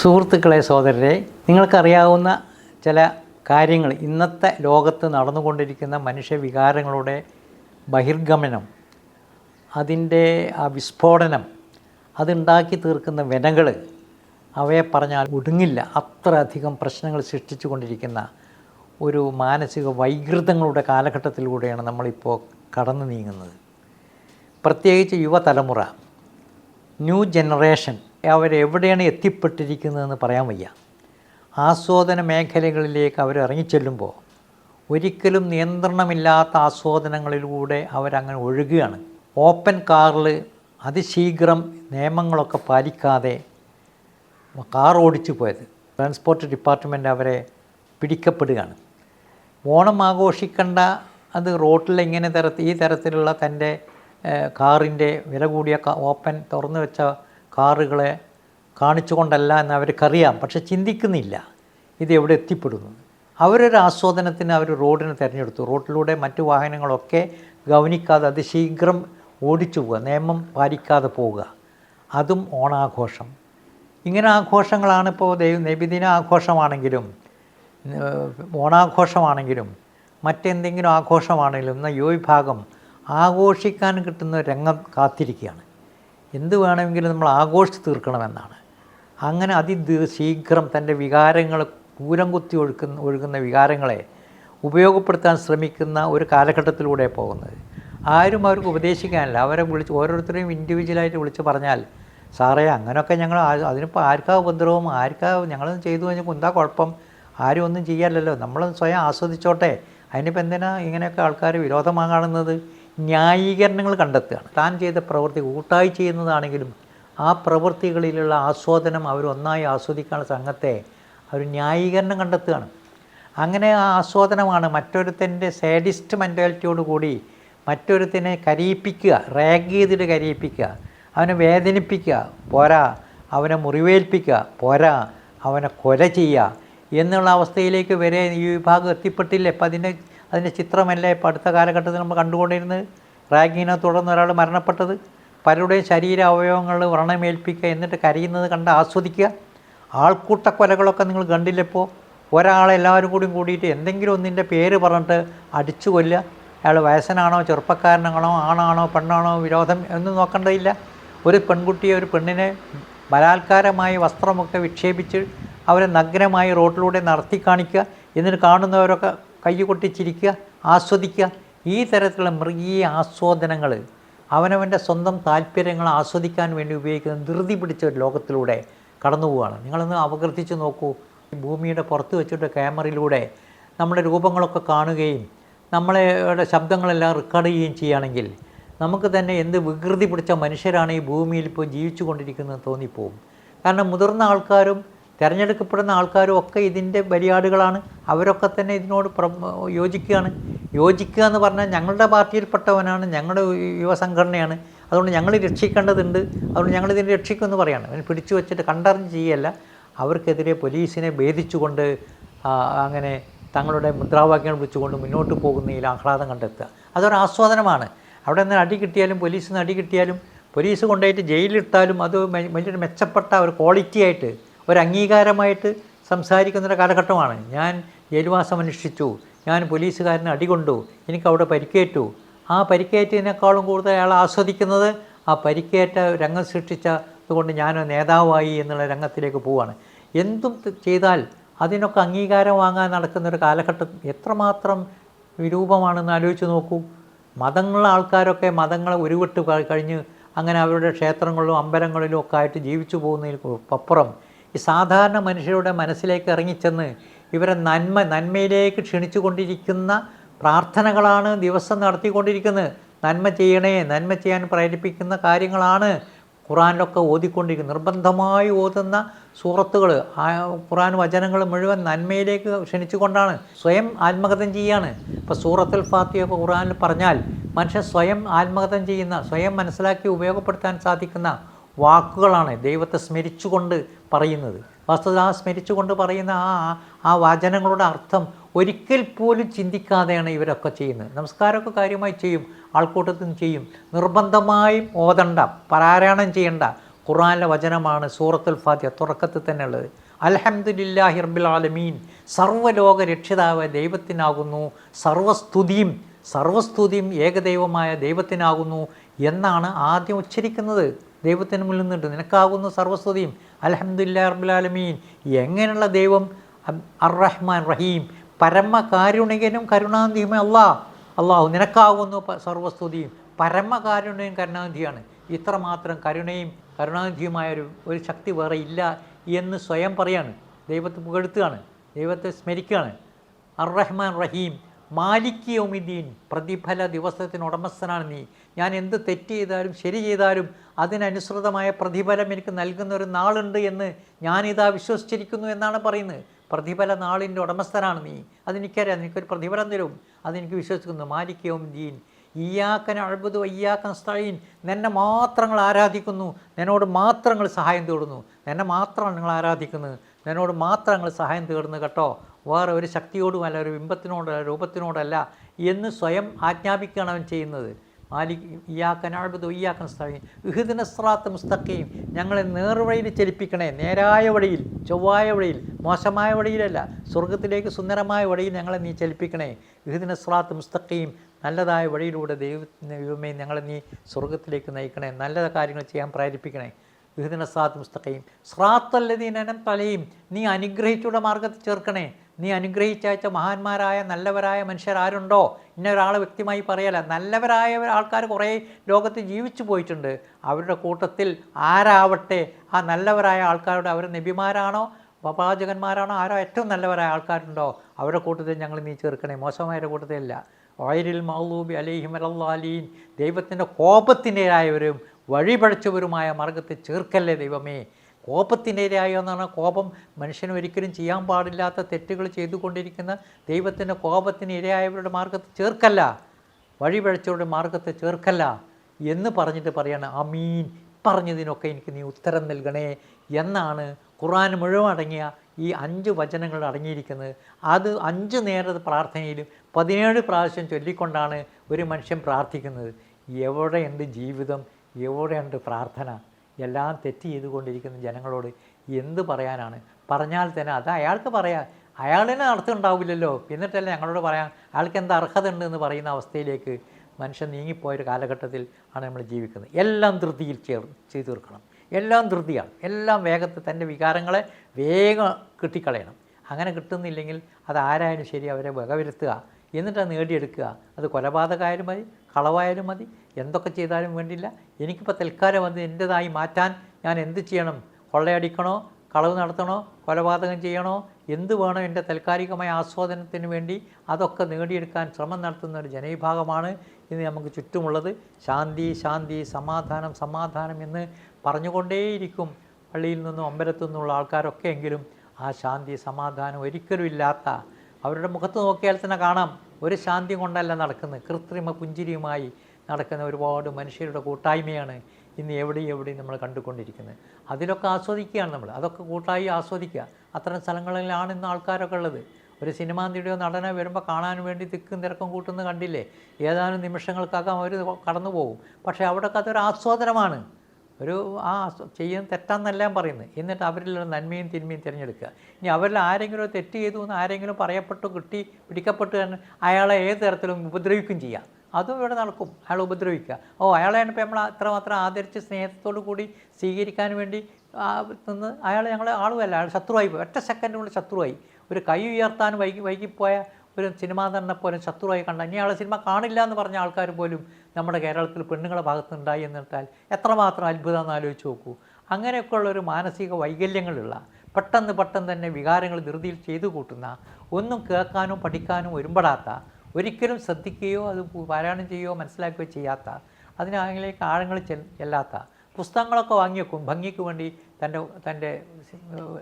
സുഹൃത്തുക്കളെ സഹോദരരെ നിങ്ങൾക്കറിയാവുന്ന ചില കാര്യങ്ങൾ. ഇന്നത്തെ ലോകത്ത് നടന്നുകൊണ്ടിരിക്കുന്ന മനുഷ്യവികാരങ്ങളുടെ ബഹിർഗമനം അതിന്റെ ആ വിസ്ഫോടനം അതുണ്ടാക്കി തീർക്കുന്ന വിനകൾ അവയെ പറഞ്ഞാൽ ഒടുങ്ങില്ല. അത്രയധികം പ്രശ്നങ്ങൾ സൃഷ്ടിച്ചു കൊണ്ടിരിക്കുന്ന ഒരു മാനസിക വൈകൃതങ്ങളുടെ കാലഘട്ടത്തിലൂടെയാണ് നമ്മളിപ്പോൾ കടന്നു നീങ്ങുന്നത്. പ്രത്യേകിച്ച് യുവതലമുറ ന്യൂ ജനറേഷൻ അവരെവിടെയാണ് എത്തിപ്പെട്ടിരിക്കുന്നതെന്ന് പറയാൻ വയ്യ. ആസ്വാദന മേഖലകളിലേക്ക് അവർ ഇറങ്ങിച്ചെല്ലുമ്പോൾ ഒരിക്കലും നിയന്ത്രണമില്ലാത്ത ആസ്വാദനങ്ങളിലൂടെ അവരങ്ങനെ ഒഴുകുകയാണ്. ഓപ്പൺ കാറിൽ അതിശീഘ്രം നിയമങ്ങളൊക്കെ പാലിക്കാതെ കാർ ഓടിച്ചു പോയത്. ട്രാൻസ്പോർട്ട് ഡിപ്പാർട്ട്മെന്റ് അവരെ പിടിക്കപ്പെടുകയാണ്. ഓണം ആഘോഷിക്കേണ്ട അത് റോട്ടിൽ എങ്ങനെ തരത്തിൽ ഈ തരത്തിലുള്ള തന്റെ കാറിന്റെ വില കൂടിയ ഓപ്പൺ തുറന്നു വെച്ച കാറുകളെ കാണിച്ചുകൊണ്ടല്ല എന്ന് അവർക്കറിയാം പക്ഷെ ചിന്തിക്കുന്നില്ല. ഇത് എവിടെ എത്തിപ്പെടുന്നു? അവരൊരു ആസ്വാദനത്തിന് അവർ റോഡിനെ തിരഞ്ഞെടുത്തു. റോഡിലൂടെ മറ്റു വാഹനങ്ങളൊക്കെ ഗവനിക്കാതെ അതിശീഘ്രം ഓടിച്ചു പോവുക നിയമം പാലിക്കാതെ പോവുക. അതും ഓണാഘോഷം. ഇങ്ങനെ ആഘോഷങ്ങളാണ് ഇപ്പോൾ ദൈവ നബിദിന ആഘോഷമാണെങ്കിലും ഓണാഘോഷമാണെങ്കിലും മറ്റെന്തെങ്കിലും ആഘോഷമാണെങ്കിലും എന്നാൽ യോ വിഭാഗം ആഘോഷിക്കാൻ കിട്ടുന്ന രംഗം കാത്തിരിക്കുകയാണ്. എന്ത് വേണമെങ്കിലും നമ്മൾ ആഘോഷിച്ച് തീർക്കണമെന്നാണ്. അങ്ങനെ അതി ശീഘ്രം തന്റെ വികാരങ്ങൾ കൂരം കുത്തി ഒഴുക്കുന്ന ഒഴുകുന്ന വികാരങ്ങളെ ഉപയോഗപ്പെടുത്താൻ ശ്രമിക്കുന്ന ഒരു കാലഘട്ടത്തിലൂടെ പോകുന്നത്. ആരും അവർക്ക് ഉപദേശിക്കാനില്ല. അവരെ വിളിച്ച് ഓരോരുത്തരെയും ഇൻഡിവിജ്വലായിട്ട് വിളിച്ച് പറഞ്ഞാൽ സാറേ അങ്ങനെയൊക്കെ ഞങ്ങൾ അതിനിപ്പോൾ ആർക്കാ ഉപദ്രവം? ആർക്കാ ഞങ്ങളൊന്നും ചെയ്തു കഴിഞ്ഞപ്പോൾ എന്താ കുഴപ്പം? ആരും ഒന്നും ചെയ്യാല്ലല്ലോ നമ്മളൊന്ന് സ്വയം ആസ്വദിച്ചോട്ടെ. അതിനിപ്പോൾ എന്തിനാ ഇങ്ങനെയൊക്കെ ആൾക്കാർ വിരോധമാ കാണുന്നത് ന്യായീകരണങ്ങൾ കണ്ടെത്തുകയാണ്. താൻ ചെയ്ത പ്രവൃത്തി കൂട്ടായി ചെയ്യുന്നതാണെങ്കിലും ആ പ്രവൃത്തികളിലുള്ള ആസ്വാദനം അവർ ഒന്നായി ആസ്വദിക്കാനുള്ള സംഘത്തെ അവർ ന്യായീകരണം കണ്ടെത്തുകയാണ്. അങ്ങനെ ആ ആസ്വാദനമാണ് മറ്റൊരുത്തന്റെ സാഡിസ്റ്റ് മെന്റാലിറ്റിയോട് കൂടി മറ്റൊരുത്തിനെ കരയിപ്പിക്കുക റാഗ് ചെയ്തിട്ട് കരയിപ്പിക്കുക അവനെ വേദനിപ്പിക്കുക പോരാ അവനെ മുറിവേൽപ്പിക്കുക പോരാ അവനെ കൊല ചെയ്യുക എന്നുള്ള അവസ്ഥയിലേക്ക് വരെ ഈ വിഭാഗം എത്തിപ്പെട്ടില്ല. ഇപ്പം അതിന്റെ അതിന്റെ ചിത്രമല്ലേ ഇപ്പോൾ അടുത്ത കാലഘട്ടത്തിൽ നമ്മൾ കണ്ടുകൊണ്ടിരുന്നത്? റാഗിനെ തുടർന്ന് ഒരാൾ മരണപ്പെട്ടത്. പലരുടെയും ശരീര അവയവങ്ങൾ വ്രണമേൽപ്പിക്കുക എന്നിട്ട് കരയുന്നത് കണ്ട് ആസ്വദിക്കുക. ആൾക്കൂട്ട കൊലകളൊക്കെ നിങ്ങൾ കണ്ടില്ലപ്പോൾ ഒരാളെ എല്ലാവരും കൂടി കൂടിയിട്ട് എന്തെങ്കിലും ഒന്നിന്റെ പേര് പറഞ്ഞിട്ട് അടിച്ചു കൊല്ലുക. അയാൾ വയസ്സനാണോ ചെറുപ്പക്കാരനാണോ ആണാണോ പെണ്ണാണോ വിരോധം ഒന്നും നോക്കേണ്ടതില്ല. ഒരു പെൺകുട്ടിയെ ഒരു പെണ്ണിനെ ബലാത്കാരമായി വസ്ത്രമൊക്കെ വിക്ഷേപിച്ച് അവരെ നഗ്നമായി റോഡിലൂടെ നടത്തി കാണിക്കുക. എന്നിട്ട് കാണുന്നവരൊക്കെ കൈ കൊട്ടിച്ചിരിക്കുക ആസ്വദിക്കുക. ഈ തരത്തിലുള്ള മൃഗീയ ആസ്വാദനങ്ങൾ അവനവന്റെ സ്വന്തം താല്പര്യങ്ങൾ ആസ്വദിക്കാൻ വേണ്ടി ഉപയോഗിക്കുന്ന ധൃതി പിടിച്ച ഒരു ലോകത്തിലൂടെ കടന്നു പോവുകയാണ്. നിങ്ങളൊന്ന് അപകീർത്തിച്ച് നോക്കൂ. ഭൂമിയുടെ പുറത്ത് വെച്ചിട്ട് ക്യാമറയിലൂടെ നമ്മുടെ രൂപങ്ങളൊക്കെ കാണുകയും നമ്മളെ ശബ്ദങ്ങളെല്ലാം റെക്കോർഡ് ചെയ്യുകയും ചെയ്യുകയാണെങ്കിൽ നമുക്ക് തന്നെ എന്ത് വികൃതി പിടിച്ച മനുഷ്യരാണ് ഈ ഭൂമിയിൽ ഇപ്പോൾ ജീവിച്ചു കൊണ്ടിരിക്കുന്നത് തോന്നിപ്പോവും. കാരണം മുതിർന്ന ആൾക്കാരും തിരഞ്ഞെടുക്കപ്പെടുന്ന ആൾക്കാരും ഒക്കെ ഇതിന്റെ ബലിയാടുകളാണ്. അവരൊക്കെ തന്നെ ഇതിനോട് യോജിക്കുകയാണ്. യോജിക്കുക എന്ന് പറഞ്ഞാൽ ഞങ്ങളുടെ പാർട്ടിയിൽപ്പെട്ടവനാണ് ഞങ്ങളുടെ യുവസംഘടനയാണ് അതുകൊണ്ട് ഞങ്ങൾ രക്ഷിക്കേണ്ടതുണ്ട്. അതുകൊണ്ട് ഞങ്ങൾ ഇതിനെ രക്ഷിക്കുമെന്ന് പറയാണ്. അവൻ പിടിച്ചു വെച്ചിട്ട് കണ്ടറിഞ്ഞ് ചെയ്യല്ല അവർക്കെതിരെ പോലീസിനെ ഭേദിച്ചുകൊണ്ട് അങ്ങനെ തങ്ങളുടെ മുദ്രാവാക്യങ്ങൾ വിളിച്ചുകൊണ്ട് മുന്നോട്ട് പോകുന്നതിൽ ആഹ്ലാദം കണ്ടെത്തുക. അതൊരു ആസ്വാദനമാണ്. അവിടെ നിന്ന് അടി കിട്ടിയാലും പോലീസിൽ നിന്ന് അടി കിട്ടിയാലും പോലീസ് കൊണ്ടുപോയിട്ട് ജയിലിലിട്ടാലും അത് വലിയൊരു മെച്ചപ്പെട്ട ഒരു ക്വാളിറ്റി ആയിട്ട് ഒരു അംഗീകാരമായിട്ട് സംസാരിക്കുന്നൊരു കാലഘട്ടമാണ്. ഞാൻ ജയിൽവാസം അനുഷ്ഠിച്ചു ഞാൻ പോലീസുകാരനെ അടികൊണ്ടു. എനിക്ക് അവിടെ പരിക്കേറ്റു. ആ പരിക്കേറ്റതിനേക്കാളും കൂടുതൽ അയാൾ ആസ്വദിക്കുന്നത് ആ പരിക്കേറ്റ രംഗം സൃഷ്ടിച്ച അതുകൊണ്ട് ഞാൻ നേതാവായി എന്നുള്ള രംഗത്തിലേക്ക് പോവുകയാണ് എന്തും ചെയ്താൽ അതിനൊക്കെ അംഗീകാരം വാങ്ങാൻ നടക്കുന്നൊരു കാലഘട്ടം എത്രമാത്രം വിരൂപമാണെന്ന് ആലോചിച്ച് നോക്കൂ. മതങ്ങളുള്ള ആൾക്കാരൊക്കെ മതങ്ങളെ ഉരുവിട്ട് കഴിഞ്ഞ് അങ്ങനെ അവരുടെ ക്ഷേത്രങ്ങളിലും അമ്പലങ്ങളിലും ഒക്കെ ആയിട്ട് ജീവിച്ചു പോകുന്നതിൽ അപ്പുറം ഈ സാധാരണ മനുഷ്യരുടെ മനസ്സിലേക്ക് ഇറങ്ങിച്ചെന്ന് ഇവരെ നന്മ നന്മയിലേക്ക് ക്ഷണിച്ചു കൊണ്ടിരിക്കുന്ന പ്രാർത്ഥനകളാണ് ദിവസം നടത്തിക്കൊണ്ടിരിക്കുന്നത്. നന്മ ചെയ്യണേ നന്മ ചെയ്യാൻ പ്രേരിപ്പിക്കുന്ന കാര്യങ്ങളാണ് ഖുറാനിലൊക്കെ ഓതിക്കൊണ്ടിരിക്കുന്നത്. നിർബന്ധമായി ഓതുന്ന സൂറത്തുകൾ ഖുറാൻ വചനങ്ങൾ മുഴുവൻ നന്മയിലേക്ക് ക്ഷണിച്ചുകൊണ്ടാണ് സ്വയം ആത്മഗതം ചെയ്യാണ്. ഇപ്പോൾ സൂറത്തുൽ ഫാത്തിയൊക്കെ ഖുറാനിൽ പറഞ്ഞാൽ മനുഷ്യൻ സ്വയം ആത്മഗതം ചെയ്യുന്ന സ്വയം മനസ്സിലാക്കി ഉപയോഗപ്പെടുത്താൻ സാധിക്കുന്ന വാക്കുകളാണ്. ദൈവത്തെ സ്മരിച്ചുകൊണ്ട് പറയുന്നത്. വസ്തുത സ്മരിച്ചുകൊണ്ട് പറയുന്ന ആ ആ വചനങ്ങളുടെ അർത്ഥം ഒരിക്കൽ പോലും ചിന്തിക്കാതെയാണ് ഇവരൊക്കെ ചെയ്യുന്നത്. നമസ്കാരമൊക്കെ കാര്യമായി ചെയ്യും ആൾക്കൂട്ടത്തിൽ ചെയ്യും. നിർബന്ധമായും ഓതണ്ട പാരായണം ചെയ്യണ്ട. ഖുറാനിലെ വചനമാണ് സൂറത്തുൽ ഫാത്തിഹ തുറക്കത്തിൽ തന്നെ ഉള്ളത്. അൽഹംദുലില്ലാഹി റബ്ബിൽ ആലമീൻ. സർവലോക രക്ഷിതാവ് ദൈവത്തിനാകുന്നു. സർവസ്തുതിയും സർവസ്തുതിയും ഏകദൈവമായ ദൈവത്തിനാകുന്നു എന്നാണ് ആദ്യം ഉച്ചരിക്കുന്നത്. ദൈവത്തിന് മുന്നിൽ നിന്നിട്ട് നിനക്കാകുന്ന സർവസ്വതിയും അലഹമ്മദില്ലാ റബ്ബിൽ ആലമീൻ. എങ്ങനെയുള്ള ദൈവം? അർ റഹ്മാൻ റഹീം. പരമകാരുണികനും കരുണാന്തിയുമേ അള്ളാ അള്ളാഹു നിനക്കാകുന്നു സർവസ്തുതിയും. പരമകാരുണ്യവും കരുണാനിധിയാണ്. ഇത്രമാത്രം കരുണയും കരുണാനിധിയുമായ ഒരു ഒരു ശക്തി വേറെ ഇല്ല എന്ന് സ്വയം പറയാണ്. ദൈവത്തെ പുകഴ്ത്തുകയാണ്. ദൈവത്തെ സ്മരിക്കുകയാണ്. അർ റഹ്മാൻ റഹീം മാലിക് യൗമിദ്ദീൻ പ്രതിഫല ദിവസത്തിന് ഉടമസ്ഥനാണ് നീ. ഞാൻ എന്ത് തെറ്റ് ചെയ്താലും ശരി ചെയ്താലും അതിനനുസൃതമായ പ്രതിഫലം എനിക്ക് നൽകുന്ന ഒരു നാളുണ്ട് എന്ന് ഞാനിതാ വിശ്വസിച്ചിരിക്കുന്നു എന്നാണ് പറയുന്നത്. പ്രതിഫല നാളിന്റെ ഉടമസ്ഥനാണ് നീ. അതെനിക്കറിയാം. നിനക്കൊരു പ്രതിഫലം തരും. അതെനിക്ക് വിശ്വസിക്കുന്നു. മാലിക്യവും ജീൻ ഈയാക്കൻ അഴുപത് വയ്യാക്കൻ സ്ഥഴീൻ നിന്നെ മാത്രങ്ങൾ ആരാധിക്കുന്നു. നിന്നോട് മാത്രങ്ങൾ സഹായം തേടുന്നു. നിന്നെ മാത്രമാണ് നിങ്ങൾ ആരാധിക്കുന്നത്. നിന്നോട് മാത്രങ്ങൾ സഹായം തേടുന്നു കേട്ടോ. വേറെ ഒരു ശക്തിയോടുമല്ല ഒരു ബിംബത്തിനോടല്ല രൂപത്തിനോടല്ല എന്ന് സ്വയം ആജ്ഞാപിക്കുകയാണ് അവൻ ചെയ്യുന്നത്. മാലിക് ഇയാക്കൻ അഴുപത് വയ്യാക്കൻ സ്ഥഴീൻ ഇഹുദിന സ്രാത്ത് മുസ്തഖയും ഞങ്ങളെ നേർവഴിയിൽ ചലിപ്പിക്കണേ. നേരായ വഴിയിൽ ചൊവ്വായ വഴിയിൽ മോശമായ വഴിയിലല്ല സ്വർഗത്തിലേക്ക് സുന്ദരമായ വഴിയിൽ ഞങ്ങളെ നീ ചലിപ്പിക്കണേ. ഇഹുദിന സ്രാത്ത് മുസ്തഖയും നല്ലതായ വഴിയിലൂടെ ദൈവ ദൈവമേ ഞങ്ങളെ നീ സ്വർഗത്തിലേക്ക് നയിക്കണേ. നല്ല കാര്യങ്ങൾ ചെയ്യാൻ പ്രേരിപ്പിക്കണേ. വിഹിതന സ്രാത്ത് മുസ്തഖയും സ്രാത്തല്ലതീനം തലയും നീ അനുഗ്രഹിച്ചുള്ള മാർഗത്തിൽ ചേർക്കണേ. നീ അനുഗ്രഹിച്ചയച്ച മഹാന്മാരായ നല്ലവരായ മനുഷ്യരാരുണ്ടോ ഇന്ന ഒരാളെ വ്യക്തിമായി പറയല നല്ലവരായ ആൾക്കാർ കുറേ ലോകത്ത് ജീവിച്ചു പോയിട്ടുണ്ട്. അവരുടെ കൂട്ടത്തിൽ ആരാവട്ടെ? ആ നല്ലവരായ ആൾക്കാരുടെ അവർ നബിമാരാണോ? പ്രവാചകന്മാരാണോ? ആരോ ഏറ്റവും നല്ലവരായ ആൾക്കാരുണ്ടോ? അവരുടെ കൂട്ടത്തിൽ ഞങ്ങൾ നീ ചേർക്കണേ. മോശമായവരുടെ കൂട്ടത്തിലല്ല. വയരിൽ മൗലൂബി അലൈഹിം അലീൻ ദൈവത്തിന്റെ കോപത്തിന്റെതായവരും വഴിപഴച്ചവരുമായ മാർഗത്തെ ചേർക്കല്ലേ ദൈവമേ? കോപത്തിന്റെതായ എന്നാണ് കോപം. മനുഷ്യന് ഒരിക്കലും ചെയ്യാൻ പാടില്ലാത്ത തെറ്റുകൾ ചെയ്തുകൊണ്ടിരിക്കുന്ന ദൈവത്തിന്റെ കോപത്തിന് ഇരയായവരുടെ മാർഗത്തെ ചേർക്കല്ല. വഴിപഴച്ചവരുടെ മാർഗത്തെ ചേർക്കല്ല എന്ന് പറഞ്ഞിട്ട് പറയാണ് അമീൻ പറഞ്ഞതിനൊക്കെ എനിക്ക് നീ ഉത്തരം നൽകണേ എന്നാണ് ഖുറാൻ മുഴുവൻ അടങ്ങിയ ഈ അഞ്ച് വചനങ്ങൾ അടങ്ങിയിരിക്കുന്നത്. അത് അഞ്ച് നേരത്തെ പ്രാർത്ഥനയിലും പതിനേഴ് പ്രാവശ്യം ചൊല്ലിക്കൊണ്ടാണ് ഒരു മനുഷ്യൻ പ്രാർത്ഥിക്കുന്നത്. എവിടെ എന്റെ ജീവിതം എവിടെയുണ്ട് പ്രാർത്ഥന? എല്ലാം തെറ്റ് ചെയ്തുകൊണ്ടിരിക്കുന്ന ജനങ്ങളോട് എന്ത് പറയാനാണ്? പറഞ്ഞാൽ തന്നെ അത് അയാൾക്ക് പറയാം. അയാളിനെ അർത്ഥം ഉണ്ടാവില്ലല്ലോ. എന്നിട്ടല്ല ഞങ്ങളോട് പറയാൻ അയാൾക്ക് എന്ത് അർഹത ഉണ്ട് എന്ന് പറയുന്ന അവസ്ഥയിലേക്ക് മനുഷ്യൻ നീങ്ങിപ്പോയൊരു കാലഘട്ടത്തിൽ ആണ് നമ്മൾ ജീവിക്കുന്നത്. എല്ലാം ധൃതിയിൽ ചേർ ചെയ്തു തീർക്കണം. എല്ലാം ധൃതിയാണ്. എല്ലാം വേഗത്തിൽ തന്റെ വികാരങ്ങളെ വേഗം കിട്ടിക്കളയണം. അങ്ങനെ കിട്ടുന്നില്ലെങ്കിൽ അത് ആരായാലും ശരി അവരെ വകവരുത്തുക. എന്നിട്ട് നേടിയെടുക്കുക. അത് കൊലപാതകമായാലും മതി കളവായാലും മതി എന്തൊക്കെ ചെയ്താലും വേണ്ടില്ല. എനിക്കിപ്പോൾ തൽക്കാലം അത് എന്റെതായി മാറ്റാൻ ഞാൻ എന്ത് ചെയ്യണം? കൊള്ളയടിക്കണോ? കളവ് നടത്തണോ? കൊലപാതകം ചെയ്യണോ? എന്ത് വേണോ എന്റെ താൽക്കാലികമായ ആസ്വാദനത്തിന് വേണ്ടി? അതൊക്കെ നേടിയെടുക്കാൻ ശ്രമം നടത്തുന്ന ഒരു ജനവിഭാഗമാണ് ഇന്ന് നമുക്ക് ചുറ്റുമുള്ളത്. ശാന്തി ശാന്തി സമാധാനം സമാധാനം എന്ന് പറഞ്ഞുകൊണ്ടേയിരിക്കും. പള്ളിയിൽ നിന്നും അമ്പലത്തു നിന്നുള്ള ആൾക്കാരൊക്കെ എങ്കിലും ആ ശാന്തി സമാധാനം ഒരിക്കലും ഇല്ലാത്ത അവരുടെ മുഖത്ത് നോക്കിയാൽ തന്നെ കാണാം ഒരു ശാന്തി കൊണ്ടല്ല നടക്കുന്നത്. കൃത്രിമ പുഞ്ചിരിയുമായി നടക്കുന്ന ഒരുപാട് മനുഷ്യരുടെ കൂട്ടായ്മയാണ് ഇന്ന് എവിടെയും എവിടെയും നമ്മൾ കണ്ടുകൊണ്ടിരിക്കുന്നത്. അതിലൊക്കെ ആസ്വദിക്കുകയാണ് നമ്മൾ. അതൊക്കെ കൂട്ടായി ആസ്വദിക്കുക. അത്തരം സ്ഥലങ്ങളിലാണ് ഇന്ന് ആൾക്കാരൊക്കെ ഉള്ളത്. ഒരു സിനിമാ നടിയോ നടനോ വരുമ്പോൾ കാണാൻ വേണ്ടി തിക്കും തിരക്കും കൂട്ടുന്നത് കണ്ടില്ലേ? ഏതാനും നിമിഷങ്ങൾക്കകം അവർ കടന്നു പോകും പക്ഷേ അവിടെയൊക്കെ അതൊരു ആസ്വാദനമാണ്. ഒരു ആ ചെയ്യുന്ന തെറ്റാന്നല്ല പറയുന്നത്. എന്നിട്ട് അവരിലുള്ള നന്മയും തിന്മയും തിരഞ്ഞെടുക്കുക. ഇനി അവരിൽ ആരെങ്കിലും തെറ്റ് ചെയ്തു എന്ന് ആരെങ്കിലും പറയപ്പെട്ടു കിട്ടി പിടിക്കപ്പെട്ടു അയാളെ ഏത് തരത്തിലും ഉപദ്രവിക്കും ചെയ്യാം. അതും ഇവിടെ നടക്കും. അയാൾ ഉപദ്രവിക്കുക. ഓ അയാളെയാണ് ഇപ്പോൾ നമ്മൾ അത്രമാത്രം ആദരിച്ച് സ്നേഹത്തോടു കൂടി സ്വീകരിക്കാൻ വേണ്ടി നിന്ന് അയാൾ ഞങ്ങളെ ആളുമല്ല. അയാൾ ശത്രുവായി പോയി. ഒറ്റ സെക്കൻഡിനുള്ളിൽ ശത്രുവായി. ഒരു കൈ ഉയർത്താൻ വൈകി വൈകിപ്പോയ ഒരു സിനിമ തന്നെ പോലും ശത്രുവായി കണ്ട ഇനി അയാളെ സിനിമ കാണില്ല എന്ന് പറഞ്ഞ ആൾക്കാർ പോലും നമ്മുടെ കേരളത്തിൽ പെണ്ണുങ്ങളെ ഭാഗത്തുണ്ടായി എന്നിട്ടാൽ എത്രമാത്രം അത്ഭുതം എന്ന് ആലോചിച്ച് നോക്കൂ. അങ്ങനെയൊക്കെയുള്ള ഒരു മാനസിക വൈകല്യങ്ങളുള്ള പെട്ടെന്ന് പെട്ടെന്ന് തന്നെ വികാരങ്ങൾ ധൃതിയിൽ ചെയ്തു കൂട്ടുന്ന ഒന്നും കേൾക്കാനും പഠിക്കാനും ഒരുമ്പെടാത്ത ഒരിക്കലും ശ്രദ്ധിക്കുകയോ അത് പാരായണം ചെയ്യുകയോ മനസ്സിലാക്കുകയോ ചെയ്യാത്ത അതിനകലേക്ക് ആഴങ്ങൾ ചെല്ലാത്ത പുസ്തകങ്ങളൊക്കെ വാങ്ങി വെക്കും ഭംഗിക്ക് വേണ്ടി തന്റെ തന്റെ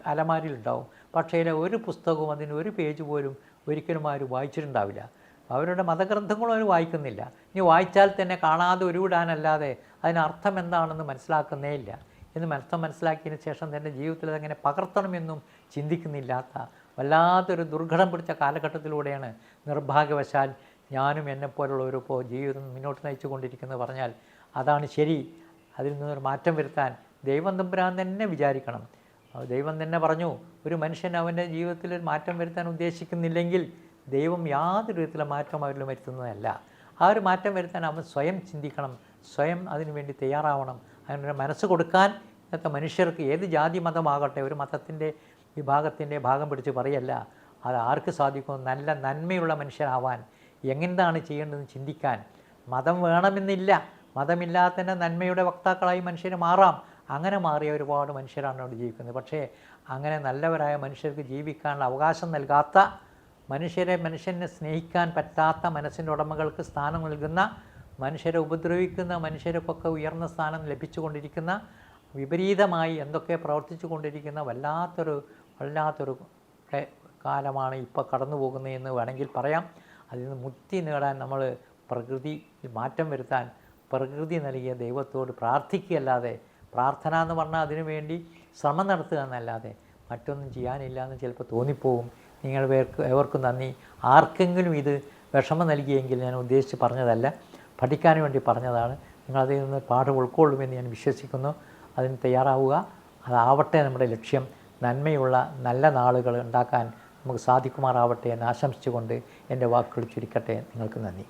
അലമാരിയിലുണ്ടാവും. പക്ഷേ ഒരു പുസ്തകവും അതിന് ഒരു പേജ് പോലും ഒരിക്കലും ആരും വായിച്ചിട്ടുണ്ടാവില്ല. അവരുടെ മതഗ്രന്ഥങ്ങളും അവർ വായിക്കുന്നില്ല. ഇനി വായിച്ചാൽ തന്നെ കാണാതെ ഉരുവിടാനല്ലാതെ അതിനർത്ഥം എന്താണെന്ന് മനസ്സിലാക്കുന്നേ ഇല്ല. എന്ന് അർത്ഥം മനസ്സിലാക്കിയതിന് ശേഷം തന്റെ ജീവിതത്തിൽ അതെങ്ങനെ പകർത്തണമെന്നും ചിന്തിക്കുന്നില്ലാത്ത വല്ലാത്തൊരു ദുർഘടം പിടിച്ച കാലഘട്ടത്തിലൂടെയാണ് നിർഭാഗ്യവശാൽ ഞാനും എന്നെപ്പോലുള്ളവരും ഇപ്പോൾ ജീവിതം മുന്നോട്ട് നയിച്ചു കൊണ്ടിരിക്കുന്നത് പറഞ്ഞാൽ അതാണ് ശരി. അതിൽ നിന്നൊരു മാറ്റം വരുത്താൻ ദൈവം തമ്പുരാൻ തന്നെ വിചാരിക്കണം. ദൈവം തന്നെ പറഞ്ഞു ഒരു മനുഷ്യൻ അവന്റെ ജീവിതത്തിൽ ഒരു മാറ്റം വരുത്താൻ ഉദ്ദേശിക്കുന്നില്ലെങ്കിൽ ദൈവം യാതൊരു വിധത്തിലും മാറ്റം അവരിൽ വരുത്തുന്നതല്ല. ആ ഒരു മാറ്റം വരുത്താൻ അവൻ സ്വയം ചിന്തിക്കണം. സ്വയം അതിനു വേണ്ടി തയ്യാറാവണം. അതിനൊരു മനസ്സ് കൊടുക്കാൻ ഇന്നത്തെ മനുഷ്യർക്ക് ഏത് ജാതി മതമാകട്ടെ ഒരു മതത്തിന്റെ വിഭാഗത്തിന്റെ ഭാഗം പിടിച്ച് പറയല്ല. അത് ആർക്ക് സാധിക്കും? നല്ല നന്മയുള്ള മനുഷ്യനാവാൻ. എങ്ങനെന്താണ് ചെയ്യേണ്ടതെന്ന് ചിന്തിക്കാൻ. മതം വേണമെന്നില്ല. മതമില്ലാത്തതിന്റെ നന്മയുടെ വക്താക്കളായി മനുഷ്യർ മാറാം. അങ്ങനെ മാറിയ ഒരുപാട് മനുഷ്യരാണ് അവിടെ ജീവിക്കുന്നത്. പക്ഷേ അങ്ങനെ നല്ലവരായ മനുഷ്യർക്ക് ജീവിക്കാനുള്ള അവകാശം നൽകാത്ത മനുഷ്യരെ മനുഷ്യനെ സ്നേഹിക്കാൻ പറ്റാത്ത മനസ്സിന്റെ ഉടമകൾക്ക് സ്ഥാനം നൽകുന്ന മനുഷ്യരെ ഉപദ്രവിക്കുന്ന മനുഷ്യർക്കൊക്കെ ഉയർന്ന സ്ഥാനം ലഭിച്ചുകൊണ്ടിരിക്കുന്ന വിപരീതമായി എന്തൊക്കെ പ്രവർത്തിച്ചു കൊണ്ടിരിക്കുന്ന വല്ലാത്തൊരു വല്ലാത്തൊരു കാലമാണ് ഇപ്പോൾ കടന്നു പോകുന്നത് എന്ന് വേണമെങ്കിൽ പറയാം. അതിൽ നിന്ന് മുക്തി നേടാൻ നമ്മൾ പ്രകൃതി മാറ്റം വരുത്താൻ പ്രകൃതി നൽകിയ ദൈവത്തോട് പ്രാർത്ഥിക്കുകയല്ലാതെ പ്രാർത്ഥന എന്ന് പറഞ്ഞാൽ അതിനു വേണ്ടി ശ്രമം നടത്തുക എന്നല്ലാതെ മറ്റൊന്നും ചെയ്യാനില്ല എന്ന് ചിലപ്പോൾ തോന്നിപ്പോവും. നിങ്ങൾ ഏവർക്കും നന്ദി. ആർക്കെങ്കിലും ഇത് വിഷമം നൽകിയെങ്കിൽ ഞാൻ ഉദ്ദേശിച്ച് പറഞ്ഞതല്ല പഠിക്കാൻ വേണ്ടി പറഞ്ഞതാണ്. നിങ്ങളതിൽ നിന്ന് പാഠം ഉൾക്കൊള്ളുമെന്ന് ഞാൻ വിശ്വസിക്കുന്നു. അതിന് തയ്യാറാവുക. അതാവട്ടെ നമ്മുടെ ലക്ഷ്യം നന്മയുള്ള നല്ല നാളുകൾ ഉണ്ടാക്കാൻ നമുക്ക് സാധിക്കുമാറാവട്ടെ എന്ന് ആശംസിച്ചുകൊണ്ട് എന്റെ വാക്കുകൾ ചുരുക്കട്ടെ. നിങ്ങൾക്ക് നന്ദി.